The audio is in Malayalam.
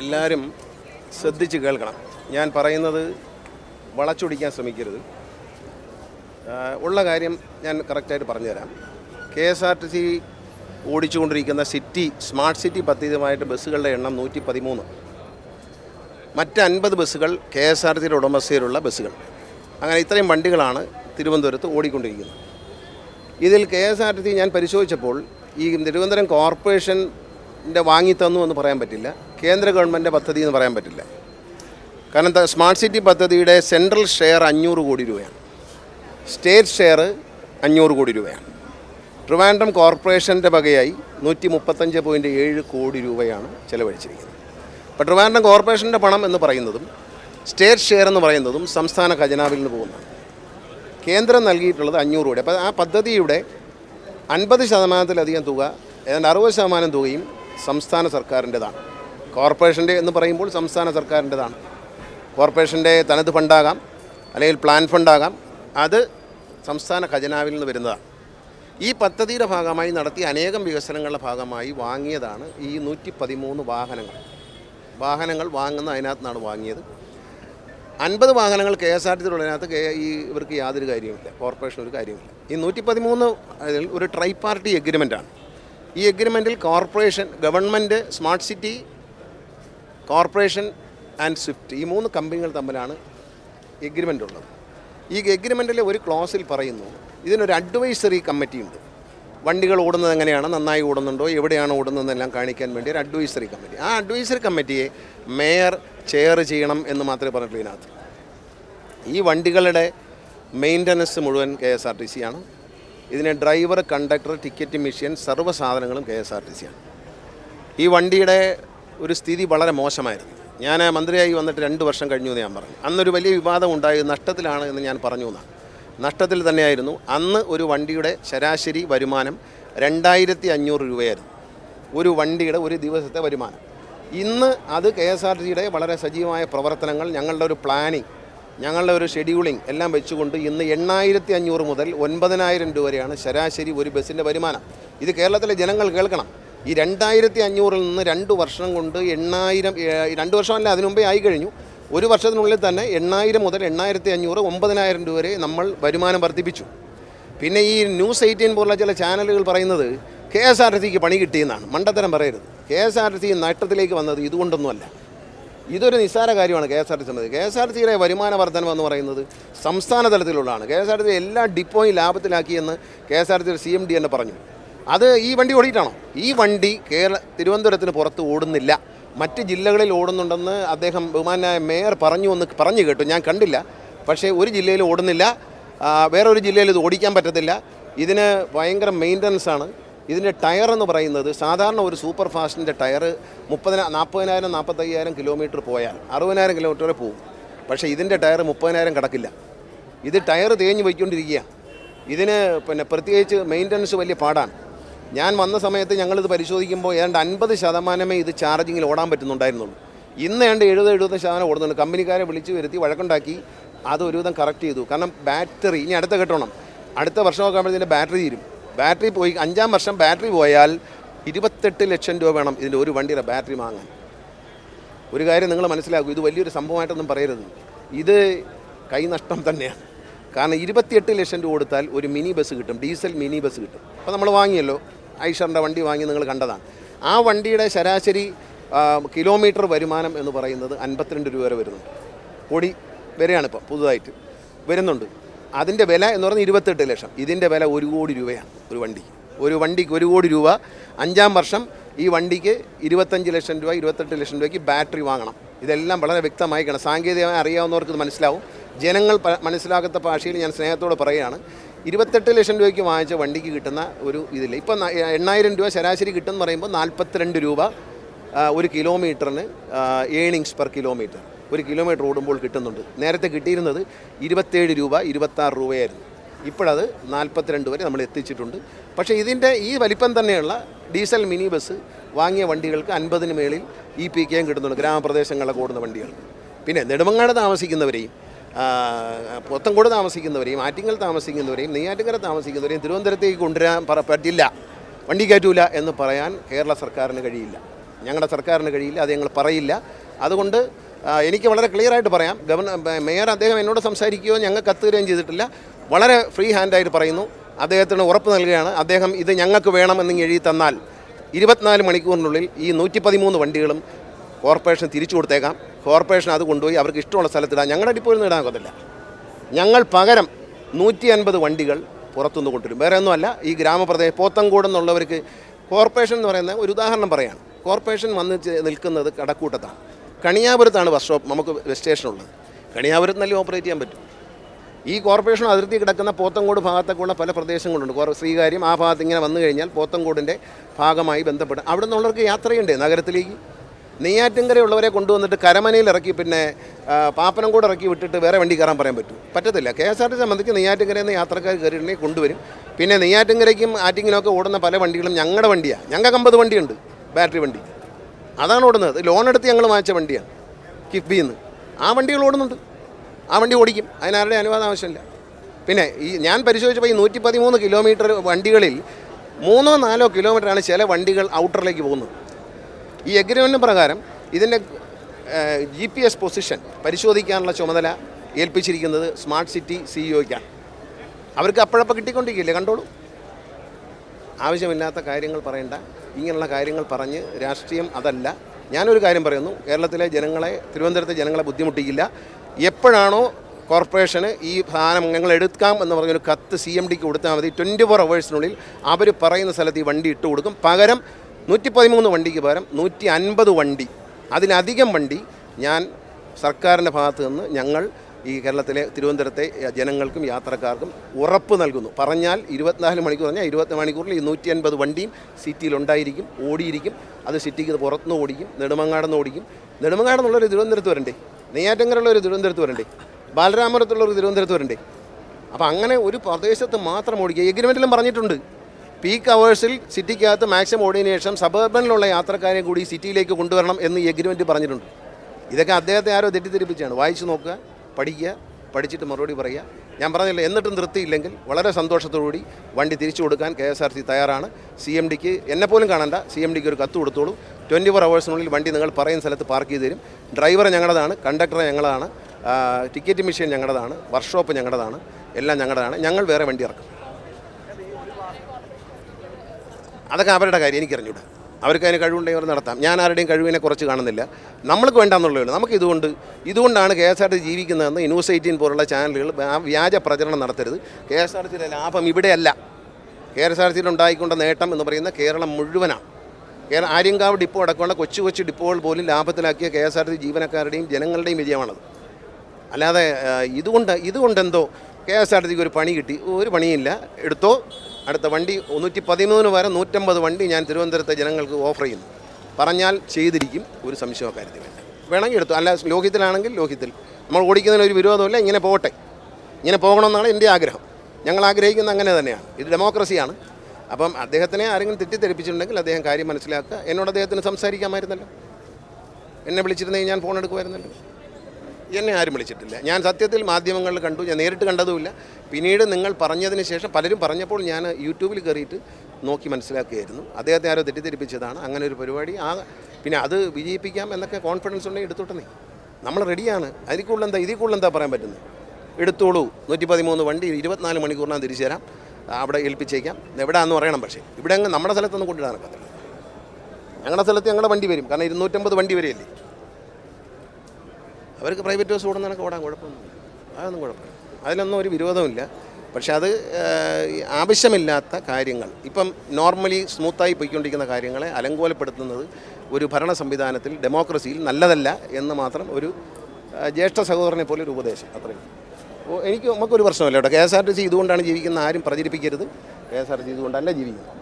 എല്ലാവരും ശ്രദ്ധിച്ച് കേൾക്കണം. ഞാൻ പറയുന്നത് വളച്ചൊടിക്കാൻ ശ്രമിക്കരുത്. ഉള്ള കാര്യം ഞാൻ കറക്റ്റായിട്ട് പറഞ്ഞുതരാം. K S R T C ഓടിച്ചുകൊണ്ടിരിക്കുന്ന city smart city പദ്ധതിയുമായിട്ട് ബസ്സുകളുടെ എണ്ണം നൂറ്റി പതിമൂന്ന് മറ്റ് അൻപത് ബസ്സുകൾ കെ എസ് ആർ ടിയുടെ ഉടമസ്ഥയിലുള്ള ബസ്സുകൾ. അങ്ങനെ ഇത്രയും വണ്ടികളാണ് തിരുവനന്തപുരത്ത് ഓടിക്കൊണ്ടിരിക്കുന്നത്. ഇതിൽ K S R T C ഞാൻ പരിശോധിച്ചപ്പോൾ ഈ തിരുവനന്തപുരം കോർപ്പറേഷന്റെ വാങ്ങി തന്നു എന്ന് പറയാൻ പറ്റില്ല. കേന്ദ്ര ഗവൺമെന്റ് പദ്ധതി എന്ന് പറയാൻ പറ്റില്ല. കാരണം സ്മാർട്ട് സിറ്റി പദ്ധതിയുടെ സെൻട്രൽ ഷെയർ അഞ്ഞൂറ് കോടി രൂപയാണ്. സ്റ്റേറ്റ് ഷെയർ അഞ്ഞൂറ് കോടി രൂപയാണ്. ട്രിവാൻഡ്രം കോർപ്പറേഷന്റെ വകയായി നൂറ്റി മുപ്പത്തഞ്ച് പോയിന്റ് ഏഴ് കോടി രൂപയാണ് ചെലവഴിച്ചിരിക്കുന്നത്. അപ്പോൾ ട്രിവാൻഡ്രം കോർപ്പറേഷന്റെ പണം എന്ന് പറയുന്നതും സ്റ്റേറ്റ് ഷെയർ എന്ന് പറയുന്നതും സംസ്ഥാന ഖജനാവിൽ നിന്ന് പോകുന്നതാണ്. കേന്ദ്രം നൽകിയിട്ടുള്ളത് അഞ്ഞൂറ് കോടി. അപ്പോൾ ആ പദ്ധതിയുടെ അൻപത് ശതമാനത്തിലധികം തുക ഏതാണ്ട് അറുപത് ശതമാനം തുകയും സംസ്ഥാന സർക്കാരിന്റെതാണ്. കോർപ്പറേഷന്റെ എന്ന് പറയുമ്പോൾ സംസ്ഥാന സർക്കാരിന്റെതാണ്. കോർപ്പറേഷന്റെ തനത് ഫണ്ടാകാം അല്ലെങ്കിൽ പ്ലാൻ ഫണ്ടാകാം അത് സംസ്ഥാന ഖജനാവിൽ നിന്ന് വരുന്നതാണ്. ഈ പദ്ധതിയുടെ ഭാഗമായി നടത്തിയ അനേകം വികസനങ്ങളുടെ ഭാഗമായി വാങ്ങിയതാണ് ഈ നൂറ്റി പതിമൂന്ന് വാഹനങ്ങൾ. വാഹനങ്ങൾ വാങ്ങുന്ന അതിനകത്ത് നിന്നാണ് വാങ്ങിയത്. അൻപത് വാഹനങ്ങൾ കെ എസ് ആർ ടി ഉള്ളതിനകത്ത് കെ ഈ ഇവർക്ക് യാതൊരു കാര്യമില്ല കോർപ്പറേഷൻ ഒരു കാര്യമില്ല ഈ നൂറ്റി പതിമൂന്ന് അതിൽ ഒരു ട്രൈ പാർട്ടി എഗ്രിമെന്റാണ്. ഈ എഗ്രിമെന്റിൽ corporation government smart city corporation and Swift ഈ മൂന്ന് കമ്പനികൾ തമ്മിലാണ് എഗ്രിമെന്റ് ഉള്ളത്. ഈ എഗ്രിമെന്റിലെ ഒരു ക്ലോസിൽ പറയുന്നു ഇതിനൊരു അഡ്വൈസറി കമ്മിറ്റി ഉണ്ട്. വണ്ടികൾ ഓടുന്നത് എങ്ങനെയാണ്? നന്നായി ഓടുന്നുണ്ടോ? എവിടെയാണ് ഓടുന്നതെന്നെല്ലാം കാണിക്കാൻ വേണ്ടി ഒരു അഡ്വൈസറി കമ്മിറ്റി ആ അഡ്വൈസറി കമ്മിറ്റിയെ മേയർ ചെയർ ചെയ്യണം എന്ന് മാത്രമേ പറഞ്ഞിട്ടുള്ളൂ ഇതിനകത്ത്. ഈ വണ്ടികളുടെ മെയിന്റനൻസ് മുഴുവൻ K S R T C ആണ്. ഇതിനെ ഡ്രൈവർ കണ്ടക്ടർ ടിക്കറ്റ് മെഷീൻ സർവ സാധനങ്ങളും K S R T C ആണ്. ഈ വണ്ടിയുടെ ഒരു സ്ഥിതി വളരെ മോശമായിരുന്നു. ഞാൻ മന്ത്രിയായി വന്നിട്ട് രണ്ട് വർഷം കഴിഞ്ഞു എന്ന് ഞാൻ പറഞ്ഞു. അന്നൊരു വലിയ വിവാദം ഉണ്ടായി നഷ്ടത്തിലാണ് എന്ന് ഞാൻ പറഞ്ഞു എന്നാണ്. നഷ്ടത്തിൽ തന്നെയായിരുന്നു. അന്ന് ഒരു വണ്ടിയുടെ ശരാശരി വരുമാനം രണ്ടായിരത്തി അഞ്ഞൂറ് രൂപയായിരുന്നു. ഒരു വണ്ടിയുടെ ഒരു ദിവസത്തെ വരുമാനം. ഇന്ന് അത് കെ എസ് ആർ ടിയുടെ വളരെ സജീവമായ പ്രവർത്തനങ്ങൾ ഞങ്ങളുടെ ഒരു പ്ലാനിങ് ഞങ്ങളുടെ ഒരു ഷെഡ്യൂളിംഗ് എല്ലാം വെച്ചുകൊണ്ട് ഇന്ന് എണ്ണായിരത്തി അഞ്ഞൂറ് മുതൽ ഒൻപതിനായിരം രൂപ വരെയാണ് ശരാശരി ഒരു ബസ്സിന്റെ വരുമാനം. ഇത് കേരളത്തിലെ ജനങ്ങൾ കേൾക്കണം. ഈ രണ്ടായിരത്തി അഞ്ഞൂറിൽ നിന്ന് രണ്ട് വർഷം കൊണ്ട് എണ്ണായിരം രണ്ട് വർഷമല്ല അതിനു മുമ്പേ ആയി കഴിഞ്ഞു. ഒരു വർഷത്തിനുള്ളിൽ തന്നെ എണ്ണായിരം മുതൽ എണ്ണായിരത്തി അഞ്ഞൂറ് ഒമ്പതിനായിരം രൂപ വരെ നമ്മൾ വരുമാനം വർദ്ധിപ്പിച്ചു. പിന്നെ ഈ ന്യൂസ് എയ്റ്റീൻ പോലുള്ള ചില ചാനലുകൾ പറയുന്നത് കെ എസ് ആർ ടി സിക്ക് പണി കിട്ടിയെന്നാണ്. മണ്ടത്തരം പറയരുത്. K S R T C നഷ്ടത്തിലേക്ക് വന്നത് ഇതുകൊണ്ടൊന്നുമല്ല. ഇതൊരു നിസ്സാര കാര്യമാണ് K S R T C K S R T സിയുടെ വരുമാന വർധനം എന്ന് പറയുന്നത് സംസ്ഥാന തലത്തിലുള്ളതാണ്. K S R T C എല്ലാ ഡിപ്പോയും ലാഭത്തിലാക്കിയെന്ന് K S R T C M D തന്നെ പറഞ്ഞു. അത് ഈ വണ്ടി ഓടിയിട്ടാണോ? ഈ വണ്ടി കേരള തിരുവനന്തപുരത്തിന് പുറത്ത് ഓടുന്നില്ല. മറ്റ് ജില്ലകളിൽ ഓടുന്നുണ്ടെന്ന് അദ്ദേഹം ബഹുമാനായ മേയർ പറഞ്ഞു എന്ന് പറഞ്ഞു കേട്ടു. ഞാൻ കണ്ടില്ല. പക്ഷേ ഒരു ജില്ലയിൽ ഓടുന്നില്ല. വേറൊരു ജില്ലയിൽ ഇത് ഓടിക്കാൻ പറ്റത്തില്ല. ഇതിന് ഭയങ്കര മെയിന്റനൻസ് ആണ്. ഇതിന്റെ ടയർ എന്ന് പറയുന്നത് സാധാരണ ഒരു സൂപ്പർ ഫാസ്റ്റിന്റെ ടയർ മുപ്പതിന നാൽപ്പതിനായിരം നാൽപ്പത്തയ്യായിരം കിലോമീറ്റർ പോയാൽ അറുപതിനായിരം കിലോമീറ്റർ വരെ പോകും. പക്ഷേ ഇതിന്റെ ടയർ മുപ്പതിനായിരം കടക്കില്ല. ഇത് ടയർ തേഞ്ഞ് പോയിക്കൊണ്ടിരിക്കുക ഇതിന് പിന്നെ പ്രത്യേകിച്ച് മെയിന്റനൻസ് വലിയ പാടാണ്. ഞാൻ വന്ന സമയത്ത് ഞങ്ങളിത് പരിശോധിക്കുമ്പോൾ ഏതാണ്ട് അൻപത് ശതമാനമേ ഇത് ചാർജിങ്ങിൽ ഓടാൻ പറ്റുന്നുണ്ടായിരുന്നുള്ളൂ. ഇന്ന് ഏതാണ്ട് എഴുപത് എഴുപത് ശതമാനം ഓടുന്നുണ്ട്. കമ്പനിക്കാരെ വിളിച്ച് വരുത്തി വഴക്കുണ്ടാക്കി അത് ഒരുവിധം കറക്റ്റ് ചെയ്തു. കാരണം ബാറ്ററി ഇനി അടുത്ത കെട്ടണം അടുത്ത വർഷമൊക്കെ ആകുമ്പോഴത്തേന്റെ ബാറ്ററി തീരും. ബാറ്ററി പോയി അഞ്ചാം വർഷം ബാറ്ററി പോയാൽ ഇരുപത്തെട്ട് ലക്ഷം രൂപ വേണം ഇതിന്റെ ഒരു വണ്ടിയുടെ ബാറ്ററി വാങ്ങാൻ. ഒരു കാര്യം നിങ്ങൾ മനസ്സിലാക്കൂ ഇത് വലിയൊരു സംഭവമായിട്ടൊന്നും പറയരുത്. ഇത് കൈനഷ്ടം തന്നെയാണ്. കാരണം ഇരുപത്തിയെട്ട് ലക്ഷം രൂപ കൊടുത്താൽ ഒരു മിനി ബസ് കിട്ടും ഡീസൽ മിനി ബസ് കിട്ടും. അപ്പോൾ നമ്മൾ വാങ്ങിയല്ലോ. ഐഷറിന്റെ വണ്ടി വാങ്ങി നിങ്ങൾ കണ്ടതാണ്. ആ വണ്ടിയുടെ ശരാശരി കിലോമീറ്റർ വരുമാനം എന്ന് പറയുന്നത് അൻപത്തിരണ്ട് രൂപ വരെ വരുന്നുണ്ട്. കോടി വരെയാണ് ഇപ്പം പുതുതായിട്ട് വരുന്നുണ്ട്. അതിന്റെ വില എന്ന് പറഞ്ഞാൽ ഇരുപത്തെട്ട് ലക്ഷം. ഇതിന്റെ വില ഒരു കോടി രൂപയാണ് ഒരു വണ്ടി ഒരു വണ്ടിക്ക് ഒരു കോടി രൂപ. അഞ്ചാം വർഷം ഈ വണ്ടിക്ക് ഇരുപത്തഞ്ച് ലക്ഷം രൂപ ഇരുപത്തെട്ട് ലക്ഷം രൂപയ്ക്ക് ബാറ്ററി വാങ്ങണം. ഇതെല്ലാം വളരെ വ്യക്തമായി സാങ്കേതികമായി അറിയാവുന്നവർക്ക് ഇത് മനസ്സിലാവും. ജനങ്ങൾ മനസ്സിലാകാത്ത ഭാഷയിൽ ഞാൻ സ്നേഹത്തോടെ പറയുകയാണ്. ഇരുപത്തെട്ട് ലക്ഷം രൂപയ്ക്ക് വാങ്ങിച്ച വണ്ടിക്ക് കിട്ടുന്ന ഒരു ഇതില്ല. ഇപ്പം എണ്ണായിരം രൂപ ശരാശരി കിട്ടുമെന്ന് പറയുമ്പോൾ നാൽപ്പത്തിരണ്ട് രൂപ ഒരു കിലോമീറ്ററിന് ഏണിങ്സ് പെർ കിലോമീറ്റർ ഒരു കിലോമീറ്റർ ഓടുമ്പോൾ കിട്ടുന്നുണ്ട്. നേരത്തെ കിട്ടിയിരുന്നത് ഇരുപത്തേഴ് രൂപ ഇരുപത്താറ് രൂപയായിരുന്നു. ഇപ്പോഴത് നാൽപ്പത്തിരണ്ട് വരെ നമ്മൾ എത്തിച്ചിട്ടുണ്ട്. പക്ഷേ ഇതിന്റെ ഈ വലിപ്പം തന്നെയുള്ള ഡീസൽ മിനി ബസ് വാങ്ങിയ വണ്ടികൾക്ക് അൻപതിന് മേളിൽ ഇ പി കെയും കിട്ടുന്നുണ്ട്. ഗ്രാമപ്രദേശങ്ങളിലൊക്കെ ഓടുന്ന വണ്ടികൾ. പിന്നെ നെടുമങ്ങാട് താമസിക്കുന്നവരെയും ആ, പൊത്തങ്കോട് താമസിക്കുന്നവരെയും ആറ്റിങ്ങൽ താമസിക്കുന്നവരെയും നെയ്യാറ്റിങ്കര താമസിക്കുന്നവരെയും തിരുവനന്തപുരത്തേക്ക് കൊണ്ടുവരാൻ പറ പറ്റില്ല. വണ്ടി കയറ്റൂല എന്ന് പറയാൻ കേരള സർക്കാരിന് കഴിയില്ല. ഞങ്ങളുടെ സർക്കാരിന് കഴിയില്ല അത് ഞങ്ങൾ പറയില്ല. അതുകൊണ്ട് എനിക്ക് വളരെ ക്ലിയർ ആയിട്ട് പറയാം ഗവർണർ മേയർ അദ്ദേഹം എന്നോട് സംസാരിക്കുകയോ ഞങ്ങൾ കത്തുകയും ചെയ്തിട്ടില്ല. വളരെ ഫ്രീ ഹാൻഡായിട്ട് പറയുന്നു. അദ്ദേഹത്തിന് ഉറപ്പ് നൽകുകയാണ്. അദ്ദേഹം ഇത് ഞങ്ങൾക്ക് വേണമെന്ന് എഴുതി തന്നാൽ ഇരുപത്തിനാല് മണിക്കൂറിനുള്ളിൽ ഈ നൂറ്റി പതിമൂന്ന് വണ്ടികളും കോർപ്പറേഷൻ തിരിച്ചു കൊടുത്തേക്കാം. കോർപ്പറേഷൻ അത് കൊണ്ടുപോയി അവർക്ക് ഇഷ്ടമുള്ള സ്ഥലത്തിടാൻ ഞങ്ങളുടെ ഡിപ്പോയിൽ ഇടാൻ ഒക്കത്തില്ല. ഞങ്ങൾ പകരം നൂറ്റി അൻപത് വണ്ടികൾ പുറത്തുനിന്ന് കൊണ്ടുവരും. വേറെ ഒന്നുമല്ല ഈ ഗ്രാമപ്രദേശം പോത്തങ്കോട് എന്നുള്ളവർക്ക് കോർപ്പറേഷൻ എന്ന് പറയുന്ന ഒരു ഉദാഹരണം പറയാണ്. കോർപ്പറേഷൻ വന്ന് നിൽക്കുന്നത് കടക്കൂട്ടത്താണ്. കണിയാപുരത്താണ് ബസ് സ്റ്റോപ്പ് നമുക്ക് ബസ് സ്റ്റേഷനുള്ളത്. കണിയാപുരത്ത് നല്ല ഓപ്പറേറ്റ് ചെയ്യാൻ പറ്റും. ഈ കോർപ്പറേഷൻ അതിർത്തി കിടക്കുന്ന പോത്തങ്കോട് ഭാഗത്തേക്കുള്ള പല പ്രദേശങ്ങളുണ്ട്. ശ്രീകാര്യം ആ ഭാഗത്ത് ഇങ്ങനെ വന്നു കഴിഞ്ഞാൽ പോത്തങ്കോടിന്റെ ഭാഗമായി ബന്ധപ്പെട്ട് അവിടെ നിന്നുള്ളവർക്ക് യാത്രയുണ്ട് നഗരത്തിലേക്ക്. നെയ്യാറ്റിൻകരയുള്ളവരെ കൊണ്ടുവന്നിട്ട് കരമനയിൽ ഇറക്കി പിന്നെ പാപ്പനം കൂടെ ഇറക്കി വിട്ടിട്ട് വേറെ വണ്ടി കയറാൻ പറയാൻ പറ്റും. പറ്റത്തില്ല. കെ എസ് ആർ ടി സംബന്ധിച്ച് നെയ്യാറ്റിൻകരയിൽ നിന്ന് യാത്രക്കാർ കയറിയിട്ടുണ്ടെങ്കിൽ കൊണ്ടുവരും. പിന്നെ നെയ്യാറ്റിൻകരയ്ക്കും ആറ്റിങ്ങിനൊക്കെ ഓടുന്ന പല വണ്ടികളും ഞങ്ങളുടെ വണ്ടിയാണ് ഞങ്ങൾക്ക് അമ്പത് വണ്ടിയുണ്ട് ബാറ്ററി വണ്ടി. അതാണ് ഓടുന്നത്. ലോൺ എടുത്ത് ഞങ്ങൾ വാങ്ങിച്ച വണ്ടിയാണ് കിഫ്ബിന്ന്. ആ വണ്ടികൾ ഓടുന്നുണ്ട്. ആ വണ്ടി ഓടിക്കും. അതിനാരുടെ അനുവാദം ആവശ്യമില്ല. പിന്നെ ഈ ഞാൻ പരിശോധിച്ചപ്പോൾ ഈ നൂറ്റി പതിമൂന്ന് കിലോമീറ്റർ വണ്ടികളിൽ മൂന്നോ നാലോ കിലോമീറ്ററാണ് ചില വണ്ടികൾ ഔട്ടറിലേക്ക് പോകുന്നത്. ഈ എഗ്രിമെന്റ് പ്രകാരം ഇതിന്റെ ജി പി എസ് പൊസിഷൻ പരിശോധിക്കാനുള്ള ചുമതല ഏൽപ്പിച്ചിരിക്കുന്നത് സ്മാർട്ട് സിറ്റി സിഇഒയ്ക്കാണ് അവർക്ക് അപ്പോഴപ്പോൾ കിട്ടിക്കൊണ്ടിരിക്കില്ലേ കണ്ടോളൂ. ആവശ്യമില്ലാത്ത കാര്യങ്ങൾ പറയണ്ട. ഇങ്ങനെയുള്ള കാര്യങ്ങൾ പറഞ്ഞ് രാഷ്ട്രീയം അതല്ല. ഞാനൊരു കാര്യം പറയുന്നു. കേരളത്തിലെ ജനങ്ങളെ തിരുവനന്തപുരത്തെ ജനങ്ങളെ ബുദ്ധിമുട്ടിക്കില്ല. എപ്പോഴാണോ കോർപ്പറേഷന് ഈ സാധനം ഞങ്ങൾ എടുക്കാം എന്ന് പറഞ്ഞൊരു കത്ത് സി എം ഡിക്ക് കൊടുത്താൽ മതി. ട്വന്റി ഫോർ അവേഴ്സിനുള്ളിൽ അവർ പറയുന്ന സ്ഥലത്ത് ഈ വണ്ടി ഇട്ട് കൊടുക്കും പകരം നൂറ്റി പതിമൂന്ന് വണ്ടിക്ക് പകരം നൂറ്റി അൻപത് വണ്ടി. അതിലധികം വണ്ടി ഞാൻ സർക്കാരിന്റെ ഭാഗത്ത് നിന്ന് ഞങ്ങൾ ഈ കേരളത്തിലെ തിരുവനന്തപുരത്തെ ജനങ്ങൾക്കും യാത്രക്കാർക്കും ഉറപ്പ് നൽകുന്നു. പറഞ്ഞാൽ ഇരുപത്തിനാല് മണിക്കൂർ പറഞ്ഞാൽ ഇരുപത്തി മണിക്കൂറിൽ ഈ നൂറ്റി അൻപത് വണ്ടിയും സിറ്റിയിലുണ്ടായിരിക്കും ഓടിയിരിക്കും. അത് സിറ്റിക്ക് പുറത്തുനിന്ന് ഓടിക്കും നെടുമങ്ങാടെന്ന് ഓടിക്കും. നെടുമങ്ങാടെന്നുള്ളൊരു തിരുവനന്തപുരത്ത് വരണ്ടേ? നെയ്യാറ്റങ്കരയുള്ളൊരു തിരുവനന്തപുരത്ത് വരണ്ടേ? ബാലരാമപുരത്തുള്ള ഒരു തിരുവനന്തപുരത്ത് വരണ്ടേ? അപ്പോൾ അങ്ങനെ ഒരു പ്രദേശത്ത് മാത്രം ഓടിക്കുക. എഗ്രിമെന്റിലും പറഞ്ഞിട്ടുണ്ട്. പീക്ക് അവേഴ്സിൽ സിറ്റിക്കകത്ത് മാക്സിമം ശേഷം സബർബനിലുള്ള യാത്രക്കാരെ കൂടി സിറ്റിയിലേക്ക് കൊണ്ടുവരണം എന്ന് ഈ എഗ്രിമെന്റ് പറഞ്ഞിട്ടുണ്ട്. ഇതൊക്കെ അദ്ദേഹത്തെ ആരോ തെറ്റിദ്ധരിപ്പിച്ചാണ്. വായിച്ചു നോക്കുക പഠിക്കുക പഠിച്ചിട്ട് മറുപടി പറയുക. ഞാൻ പറഞ്ഞില്ല എന്നിട്ടും തൃപ്തിയില്ലെങ്കിൽ വളരെ സന്തോഷത്തോടുകൂടി വണ്ടി തിരിച്ചു കൊടുക്കാൻ കെ എസ് ആർ സി തയ്യാറാണ്. സി എം ഡിക്ക് എന്നെ പോലും കാണണ്ട. സി എം ഡിക്ക് ഒരു കത്ത് കൊടുത്തോളൂ. ട്വന്റി ഫോർ അവേഴ്സിനുള്ളിൽ വണ്ടി നിങ്ങൾ പറയുന്ന സ്ഥലത്ത് പാർക്ക് ചെയ്ത് തരും. ഡ്രൈവർ ഞങ്ങളതാണ് കണ്ടക്ടർ ഞങ്ങളതാണ് ടിക്കറ്റ് മെഷീൻ ഞങ്ങളതാണ് വർക്ക്ഷോപ്പ് ഞങ്ങളതാണ് എല്ലാം ഞങ്ങളുടേതാണ് ഞങ്ങൾ വേറെ വണ്ടി ഇറക്കും. അതൊക്കെ അവരുടെ കാര്യം എനിക്കറിഞ്ഞൂടാ. അവർക്ക് അതിന് കഴിവുണ്ടെങ്കിൽ അവർ നടത്താം. ഞാൻ ആരുടെയും കഴിവിനെ കുറച്ച് കാണുന്നില്ല. നമ്മൾക്ക് വേണ്ടാന്നുള്ളതാണ് നമുക്ക് ഇതുകൊണ്ട് ഇതുകൊണ്ടാണ് കെ എസ് ആർ ടി ജീവിക്കുന്നതെന്ന് ന്യൂസ് എയ്റ്റീൻ പോലുള്ള ചാനലുകൾ വ്യാജ പ്രചരണം നടത്തരുത്. കെ എസ് ആർ ടിയുടെ ലാഭം ഇവിടെയല്ല. കെ എസ് ആർ ടിയിൽ ഉണ്ടായിക്കൊണ്ട നേട്ടം എന്ന് പറയുന്ന കേരളം മുഴുവനാണ്. കേരള ആര്യങ്കാവ് ഡിപ്പോ അടക്കമുള്ള കൊച്ചു കൊച്ചു ഡിപ്പോകൾ പോലും ലാഭത്തിലാക്കിയ കെ എസ് ആർ ടി ജീവനക്കാരുടെയും ജനങ്ങളുടെയും വിജയമാണത്. അല്ലാതെ ഇതുകൊണ്ട് ഇതുകൊണ്ടെന്തോ കെ എസ് ആർ ടിക്ക് ഒരു പണി കിട്ടി. ഒരു പണിയില്ല എടുത്തോ. അടുത്ത വണ്ടി നൂറ്റി പതിമൂന്ന് വരെ നൂറ്റമ്പത് വണ്ടി ഞാൻ തിരുവനന്തപുരത്തെ ജനങ്ങൾക്ക് ഓഫർ ചെയ്യുന്നു. പറഞ്ഞാൽ ചെയ്തിരിക്കും. ഒരു സംശയമോ കാര്യത്തിൽ വേണ്ട വേണമെങ്കിൽ എടുത്തു. അല്ല ലോഹിത്തിലാണെങ്കിൽ ലോഹിത്തിൽ നമ്മൾ ഓടിക്കുന്നതിന് ഒരു വിരോധമില്ല. ഇങ്ങനെ പോകട്ടെ. ഇങ്ങനെ പോകണമെന്നാണ് എന്റെ ആഗ്രഹം. ഞങ്ങൾ ആഗ്രഹിക്കുന്നത് അങ്ങനെ തന്നെയാണ്. ഇത് ഡെമോക്രസിയാണ്. അപ്പം അദ്ദേഹത്തിനെ ആരെങ്കിലും തെറ്റിദ്ധരിപ്പിച്ചിട്ടുണ്ടെങ്കിൽ അദ്ദേഹം കാര്യം മനസ്സിലാക്കുക. എന്നോട് അദ്ദേഹത്തിന് സംസാരിക്കാമായിരുന്നല്ലോ. എന്നെ വിളിച്ചിരുന്നെങ്കിൽ ഞാൻ ഫോൺ എടുക്കുമായിരുന്നല്ലോ. എന്നെ ആരും വിളിച്ചിട്ടില്ല. ഞാൻ സത്യത്തിൽ മാധ്യമങ്ങളിൽ കണ്ടു ഞാൻ നേരിട്ട് കണ്ടതുമില്ല. പിന്നീട് നിങ്ങൾ പറഞ്ഞതിന് ശേഷം പലരും പറഞ്ഞപ്പോൾ ഞാൻ യൂട്യൂബിൽ കയറിയിട്ട് നോക്കി മനസ്സിലാക്കുകയായിരുന്നു. അദ്ദേഹത്തെ ആരോ തെറ്റിദ്ധരിപ്പിച്ചതാണ്. അങ്ങനെ ഒരു പരിപാടി. ആ പിന്നെ അത് വിജയിപ്പിക്കാം എന്നൊക്കെ കോൺഫിഡൻസ് ഉണ്ടെങ്കിൽ എടുത്തോട്ടെ നമ്മൾ റെഡിയാണ് അതിൽ കൂടുതൽ എന്താ ഇതിൽ കൂടുതൽ എന്താ പറയാൻ പറ്റുന്നത്? എടുത്തോളൂ. നൂറ്റി പതിമൂന്ന് വണ്ടി ഇരുപത്തിനാല് മണിക്കൂറിനാണ് തിരിച്ചു തരാം. അവിടെ ഏൽപ്പിച്ചേക്കാം. എവിടെയാണെന്ന് പറയണം പക്ഷേ. ഇവിടെ അങ്ങ് നമ്മുടെ സ്ഥലത്തൊന്നും കൊണ്ടിടാൻ ഒക്കത്തില്ല ഞങ്ങളുടെ സ്ഥലത്ത് ഞങ്ങളുടെ വണ്ടി വരും. കാരണം ഇരുന്നൂറ്റമ്പത് വണ്ടി വരെയല്ലേ? അവർക്ക് പ്രൈവറ്റ് ബസ് ഓടുന്നതിനൊക്കെ ഓടാൻ കുഴപ്പമൊന്നുമില്ല. അതൊന്നും കുഴപ്പമില്ല. അതിലൊന്നും ഒരു വിരോധമില്ല പക്ഷെ അത് ആവശ്യമില്ലാത്ത കാര്യങ്ങൾ ഇപ്പം നോർമലി സ്മൂത്തായി പോയിക്കൊണ്ടിരിക്കുന്ന കാര്യങ്ങളെ അലങ്കോലപ്പെടുത്തുന്നത് ഒരു ഭരണ സംവിധാനത്തിൽ ഡെമോക്രസിയിൽ നല്ലതല്ല എന്ന് മാത്രം ഒരു ജ്യേഷ്ഠ സഹോദരനെ പോലെ ഒരു ഉപദേശം. അത്രയും എനിക്ക് നമുക്കൊരു പ്രശ്നമല്ല കേട്ടോ. K S R T C ഇതുകൊണ്ടാണ് ജീവിക്കുന്ന ആരും പ്രചരിപ്പിക്കരുത്. K S R T C ഇതുകൊണ്ടല്ല ജീവിക്കുന്നത്.